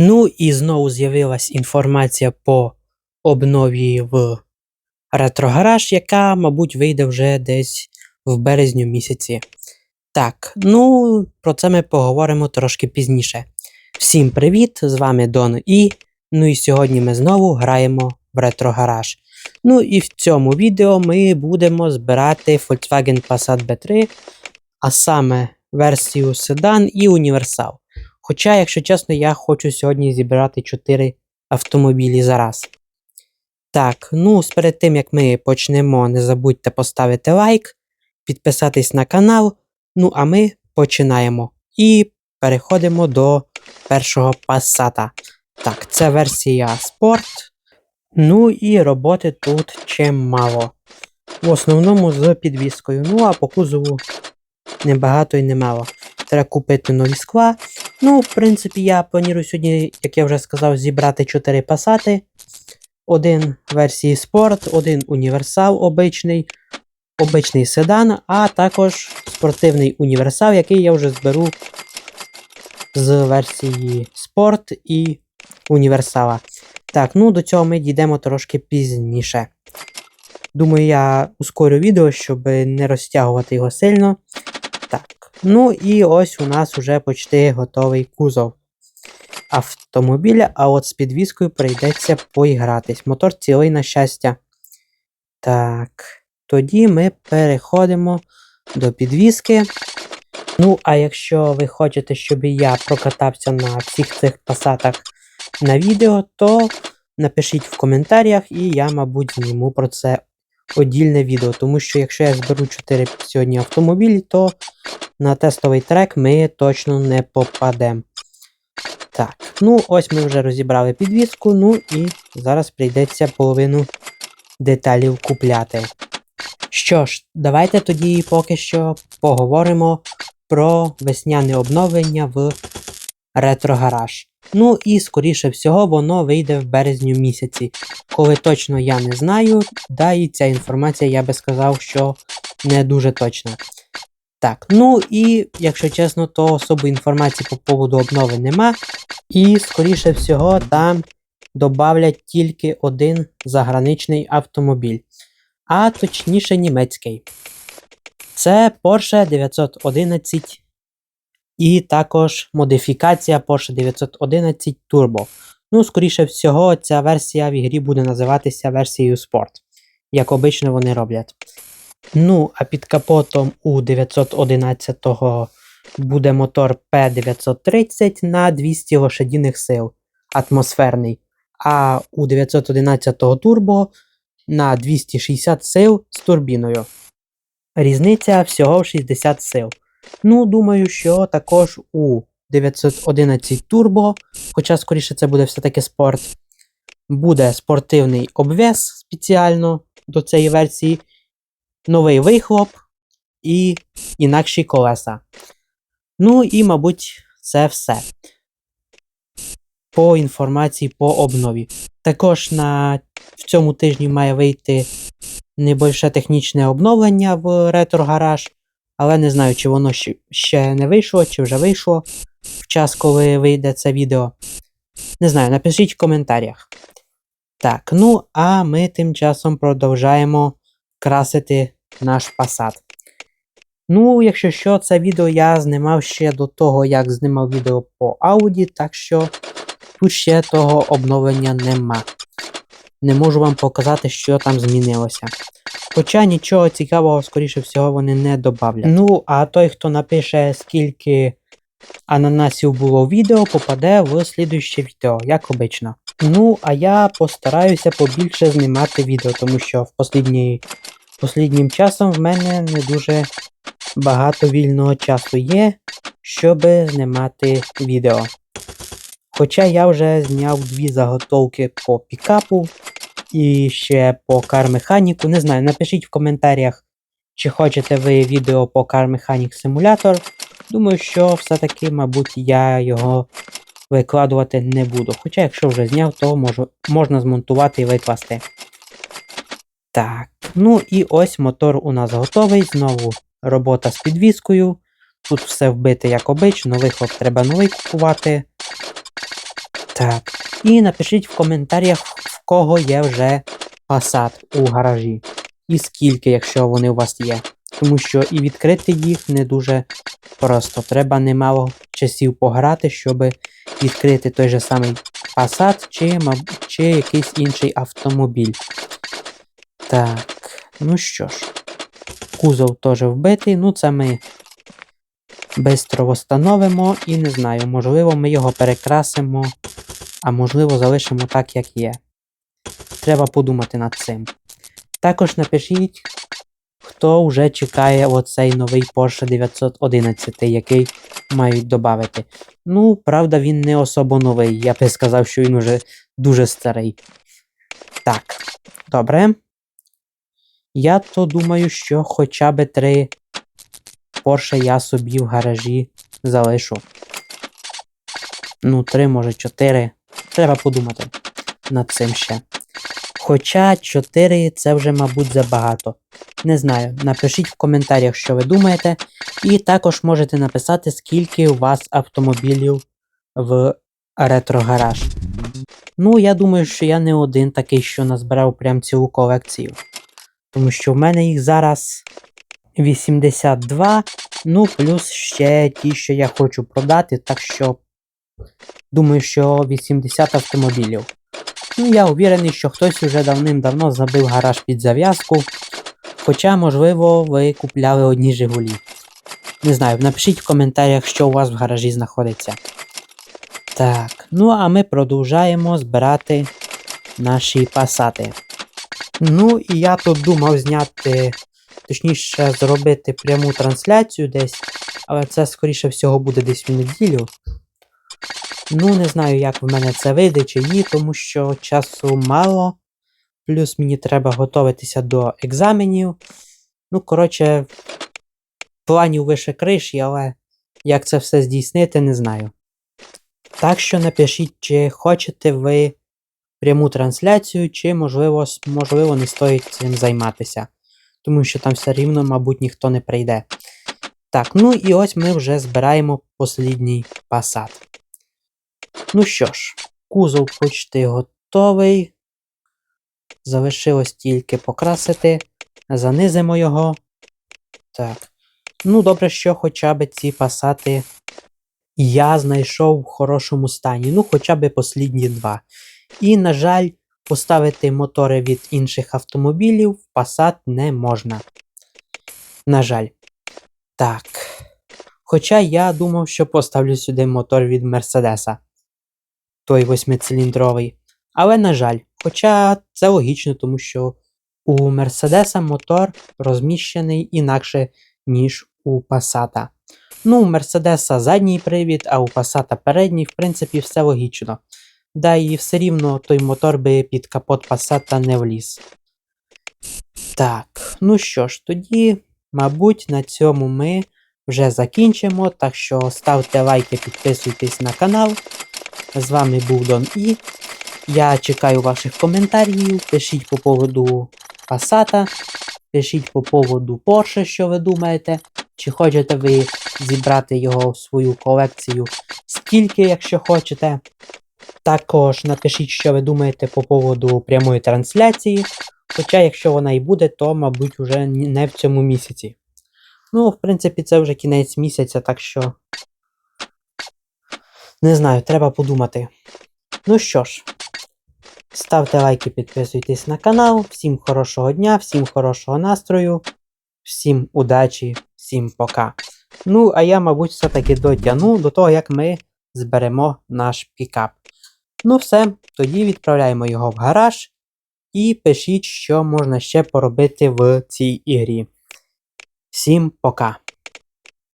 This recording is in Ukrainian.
Ну і знову з'явилась інформація по обнові в ретрогараж, яка, мабуть, вийде вже десь в березню місяці. Так, ну про це ми поговоримо трошки пізніше. Всім привіт! З вами Дон І. Ну і сьогодні ми знову граємо в ретрогараж. Ну і в цьому відео ми будемо збирати Volkswagen Passat B3, а саме версію седан і універсал. Хоча, якщо чесно, я хочу сьогодні зібрати 4 автомобілі зараз. Так, ну перед тим як ми почнемо, не забудьте поставити лайк, підписатись на канал. Ну, а ми починаємо. І переходимо до першого пасата. Так, це версія спорт. Ну і роботи тут чимало. В основному з підвіскою. Ну, а по кузову небагато і немало. Треба купити нові скла. Ну, в принципі, я планую сьогодні, як я вже сказав, зібрати 4 пасати. Один версії спорт, один універсал обичний, обичний седан, а також спортивний універсал, який я вже зберу з версії спорт і універсала. Так, ну до цього ми дійдемо трошки пізніше. Думаю, я ускорю відео, щоб не розтягувати його сильно. Так, ну і ось у нас вже почти готовий кузов автомобіля, а от з підвіскою прийдеться поігратись. Мотор цілий на щастя. Так, тоді ми переходимо до підвіски. Ну, а якщо ви хочете, щоб я прокатався на всіх цих пасатах на відео, то напишіть в коментарях, і я, мабуть, зніму про це одільне відео. Тому що якщо я зберу 4 сьогодні автомобілі, то на тестовий трек ми точно не попадемо. Так, ну ось ми вже розібрали підвіску, ну і зараз прийдеться половину деталів купляти. Що ж, давайте тоді поки що поговоримо про весняне обновлення в ретрогараж. Ну і, скоріше всього, воно вийде в березню місяці. Коли точно я не знаю, да і ця інформація, я би сказав, що не дуже точна. Так, ну і, якщо чесно, то особої інформації по поводу обнови нема. І, скоріше всього, там додавлять тільки один заграничний автомобіль, а точніше німецький. Це Porsche 911 і також модифікація Porsche 911 Turbo. Ну, скоріше всього, ця версія в ігрі буде називатися версією Sport, як обично вони роблять. Ну, а під капотом у 911 буде мотор P930 на 200 лошадіних сил атмосферний, а у 911 турбо на 260 сил з турбіною. Різниця всього в 60 сил. Ну, думаю, що також у 911 Turbo, хоча, скоріше, це буде все-таки спорт, буде спортивний обвес спеціально до цієї версії, новий вихлоп і інакші колеса. Ну і, мабуть, це все. По інформації по обнові. Також на в цьому тижні має вийти небольше технічне обновлення в ретро гараж. Але не знаю, чи воно ще не вийшло, чи вже вийшло в час, коли вийде це відео. Не знаю, напишіть в коментарях. Так, ну а ми тим часом продовжаємо красити наш Passat. Ну, якщо що, це відео я знімав ще до того, як знімав відео по Audi, так що тут ще того обновлення нема. Не можу вам показати, що там змінилося. Хоча нічого цікавого, скоріше всього, вони не додавлять. Ну, а той, хто напише, скільки ананасів було в відео, попаде в слідуще відео, як обично. Ну, а я постараюся побільше знімати відео, тому що в послідній, посліднім часом в мене не дуже багато вільного часу є, щоб знімати відео. Хоча я вже зняв дві заготовки по пікапу і ще по кармеханіку. Не знаю, напишіть в коментарях, чи хочете ви відео по кармеханік симулятор. Думаю, що все-таки, мабуть, я його викладувати не буду. Хоча, якщо вже зняв, то можу, можна змонтувати і викласти. Так, ну і ось мотор у нас готовий. Знову робота з підвіскою. Тут все вбите, як обично, вихлоп треба новий купувати. Так. І напишіть в коментарях, в кого є вже Passat у гаражі. І скільки, якщо вони у вас є. Тому що і відкрити їх не дуже просто. Треба немало часів пограти, щоб відкрити той же самий Passat чи, чи якийсь інший автомобіль. Так, ну що ж, кузов теж вбитий, ну це ми бистро встановимо і не знаю, можливо, ми його перекрасимо, а можливо, залишимо так, як є. Треба подумати над цим. Також напишіть, хто вже чекає оцей новий Porsche 911, який мають додати. Ну, правда, він не особо новий. Я би сказав, що він уже дуже старий. Так, добре. Я то думаю, що хоча б три Porsche я собі в гаражі залишу. Ну, три, може, чотири. Треба подумати над цим ще. Хоча 4 це вже, мабуть, забагато. Не знаю, напишіть в коментарях, що ви думаєте, і також можете написати, скільки у вас автомобілів в ретро-гараж. Ну, я думаю, що я не один такий, що назбирав прям цілу колекцію. Тому що в мене їх зараз 82, ну, плюс ще ті, що я хочу продати, так що думаю, що 80 автомобілів. Ну, я уверений, що хтось уже давним-давно забив гараж під зав'язку. Хоча, можливо, ви купляли одні Жигулі. Не знаю, напишіть в коментарях, що у вас в гаражі знаходиться. Так, ну а ми продовжаємо збирати наші пасати. Ну, і я тут думав зняти, точніше, зробити пряму трансляцію десь, але це, скоріше всього, буде десь в неділю. Ну, не знаю, як в мене це вийде чи ні, тому що часу мало. Плюс мені треба готуватися до екзаменів. Ну, коротше, планів вище криші, але як це все здійснити, не знаю. Так що напишіть, чи хочете ви пряму трансляцію, чи, можливо, можливо, не стоїть цим займатися. Тому що там все рівно, мабуть, ніхто не прийде. Так, ну і ось ми вже збираємо послідній пасад. Ну що ж, кузов почти готовий. Залишилось тільки покрасити. Занизимо його. Так. Ну, добре, що хоча б ці пасати я знайшов в хорошому стані. Ну, хоча б послідні два. І, на жаль, поставити мотори від інших автомобілів в Passat не можна. На жаль. Так. Хоча я думав, що поставлю сюди мотор від Мерседеса той восьмициліндровий. Але, на жаль, хоча це логічно, тому що у Мерседеса мотор розміщений інакше, ніж у Passata. Ну, у Мерседеса задній привід, а у Passata передній, в принципі, все логічно. Да і все рівно той мотор би під капот Passata не вліз. Так, ну що ж, тоді, мабуть, на цьому ми вже закінчимо. Так що ставте лайки, підписуйтесь на канал. З вами був Дон І. Я чекаю ваших коментарів. Пишіть по поводу Passata, пишіть по поводу Porsche, що ви думаєте. Чи хочете ви зібрати його в свою колекцію? Скільки, якщо хочете. Також напишіть, що ви думаєте по поводу прямої трансляції. Хоча, якщо вона і буде, то, мабуть, уже не в цьому місяці. Ну, в принципі, це вже кінець місяця, так що. Не знаю, треба подумати. Ну що ж, ставте лайки, підписуйтесь на канал. Всім хорошого дня, всім хорошого настрою, всім удачі, всім пока. Ну, а я, мабуть, все-таки дотягну до того, як ми зберемо наш пікап. Ну, все, тоді відправляємо його в гараж і пишіть, що можна ще поробити в цій ігрі. Всім пока!